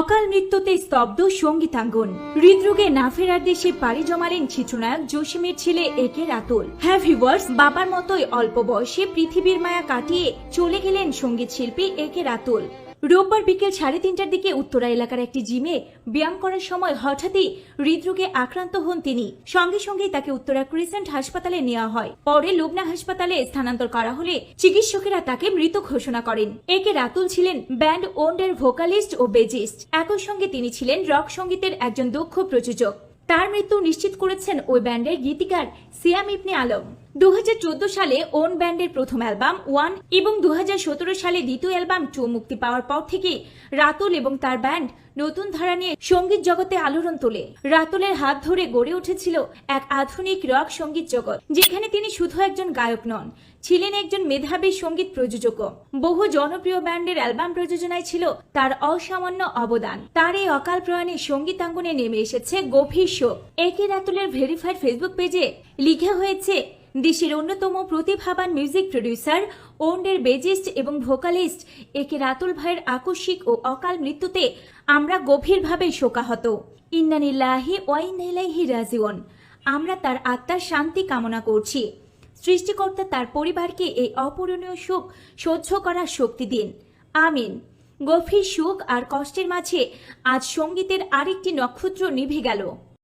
অকাল মৃত্যুতে স্তব্ধ সঙ্গীতাঙ্গন। হৃদরোগে না ফেরার দেশে পাড়ি জমালেন চিত্রনায়ক জসিমের ছেলে একে রাতুল। হ্যাঁ ভিভার্স বাবার মতোই অল্প বয়সে পৃথিবীর মায়া কাটিয়ে চলে গেলেন সংগীত শিল্পী একে রাতুল। রোববার বিকেল সাড়ে তিনটার দিকে উত্তরা এলাকার একটি জিমে ব্যায়াম করার সময় হঠাৎই হৃদরোগে আক্রান্ত হন তিনি। সঙ্গে সঙ্গেই তাকে উত্তরা ক্রিসেন্ট হাসপাতালে নেওয়া হয়। পরে লুবনা হাসপাতালে স্থানান্তর করা হলে চিকিৎসকেরা তাকে মৃত ঘোষণা করেন। একে রাতুল ছিলেন ব্যান্ড ওন্ডের ভোকালিস্ট ও বেজিস্ট। একই সঙ্গে তিনি ছিলেন রক সঙ্গীতের একজন দক্ষ প্রযোজক। তার মৃত্যু নিশ্চিত করেছেন ওই ব্যান্ডের গীতিকার সিয়াম ইবনে আলম। দু হাজার চোদ্দ সালে ওন ব্যান্ডের প্রথম অ্যালবাম ওয়ান এবং দু হাজার সতেরো সালে দ্বিতীয় অ্যালবাম টু মুক্তি পাওয়ার পর থেকে রাতুল এবং তার ব্যান্ড নতুন ধারা নিয়ে সংগীত জগতে আলোড়ন তোলে। রাতুলের হাত ধরে গড়ে উঠেছিল এক আধুনিক রক সংগীত জগৎ, যেখানে তিনি শুধু একজন গায়ক নন, ছিলেন একজন মেধাবী সংগীত প্রযোজক বহু জনপ্রিয় ব্যান্ডের অ্যালবাম প্রযোজনায় ছিল তার অসামান্য অবদান। তার এই অকাল প্রয়াণে সঙ্গীতাঙ্গনে নেমে এসেছে গভীর শোক। একে রাতুলের ভেরিফাইড ফেসবুক পেজে লিখা হয়েছে দেশের অন্যতম প্রতিভাবান মিউজিক প্রডিউসার ওন্ডের বেজিস্ট এবং ভোকালিস্ট একে রাতুল ভাইয়ের আকস্মিক ও অকাল মৃত্যুতে আমরা গভীরভাবে শোকাহত। ইন্নানিল্লাহি ওয়াইনাইলাইহি রাজিউন। আমরা তার আত্মার শান্তি কামনা করছি। সৃষ্টিকর্তা তার পরিবারকে এই অপূরণীয় সুখ সহ্য করার শক্তি দিন। আমিন। গভীর সুখ আর কষ্টের মাঝে আজ সঙ্গীতের আরেকটি নক্ষত্র নিভে গেল।